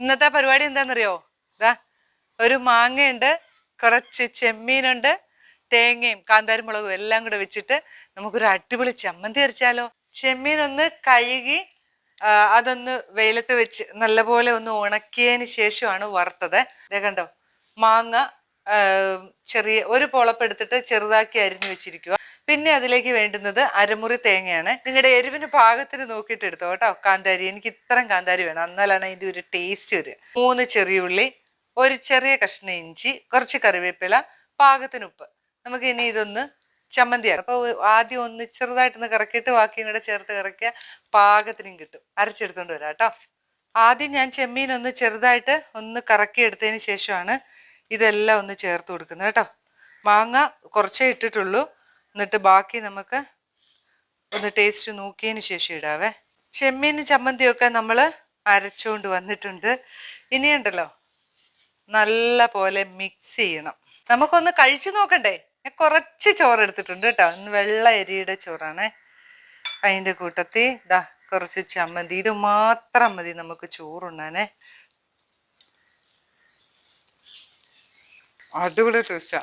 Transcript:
ഇന്നത്തെ പരിപാടി എന്താണെന്നറിയോ ഇതാ ഒരു മാങ്ങയുണ്ട് കുറച്ച് ചെമ്മീനുണ്ട് തേങ്ങയും കാന്താരി മുളകും എല്ലാം കൂടെ വെച്ചിട്ട് നമുക്കൊരു അടിപൊളി ചമ്മന്തി അരച്ചാലോ? ചെമ്മീൻ ഒന്ന് കഴുകി അതൊന്ന് വെയിലത്ത് വെച്ച് നല്ലപോലെ ഒന്ന് ഉണക്കിയതിന് ശേഷമാണ് വറുത്തത്. ദേ കണ്ടോ? മാങ്ങ ചെറിയ ഒരു പൊളപ്പെടുത്തിട്ട് ചെറുതാക്കി അരിഞ്ഞു വെച്ചിരിക്കുക പിന്നെ അതിലേക്ക് വേണ്ടുന്നത് അരമുറി തേങ്ങയാണ്. നിങ്ങളുടെ എരിവിന് പാകത്തിന് നോക്കിയിട്ട് എടുത്തോ കേട്ടോ. കാന്താരി. എനിക്ക് ഇത്രയും കാന്താരി വേണം. എന്നാലാണ് അതിന്റെ ഒരു ടേസ്റ്റ് വരിക മൂന്ന് ചെറിയ ഉള്ളി ഒരു ചെറിയ കഷ്ണ ഇഞ്ചി കുറച്ച് കറിവേപ്പില പാകത്തിന് ഉപ്പ്. നമുക്ക് ഇനി ഇതൊന്ന് ചമ്മന്തിയാണ് അപ്പൊ ആദ്യം ഒന്ന് ചെറുതായിട്ടൊന്ന് കറക്കിയിട്ട് ബാക്കിയും കൂടെ ചേർത്ത് കറക്കിയ പാകത്തിനും കിട്ടും. അരച്ചെടുത്തോണ്ട് വരാം കേട്ടോ. ആദ്യം ഞാൻ ചെമ്മീൻ ഒന്ന് ചെറുതായിട്ട് ഒന്ന് കറക്കി എടുത്തതിന് ശേഷമാണ് ഇതെല്ലാം ഒന്ന് ചേർത്ത് കൊടുക്കുന്നത് കേട്ടോ. മാങ്ങ കുറച്ചേ ഇട്ടിട്ടുള്ളൂ. എന്നിട്ട് ബാക്കി നമുക്ക് ഒന്ന് ടേസ്റ്റ് നോക്കിയതിന് ശേഷം ഇടാവേ. ചെമ്മീൻ ചമ്മന്തിയൊക്കെ നമ്മൾ അരച്ചുകൊണ്ട് വന്നിട്ടുണ്ട്. ഇനിയുണ്ടല്ലോ? നല്ല പോലെ മിക്സ് ചെയ്യണം. നമുക്കൊന്ന് കഴിച്ചു നോക്കണ്ടേ? ഞാൻ കുറച്ച് ചോറ് എടുത്തിട്ടുണ്ട് കേട്ടോ. ഇന്ന് വെള്ള അരിയുടെ ചോറാണ്. അതിന്റെ കൂട്ടത്തിൽ ഇതാ കുറച്ച് ചമ്മന്തി. ഇത് മാത്രം മതി നമുക്ക് ചോറുണ്ണാനേ. അടിപൊളി ടേസ്റ്റാ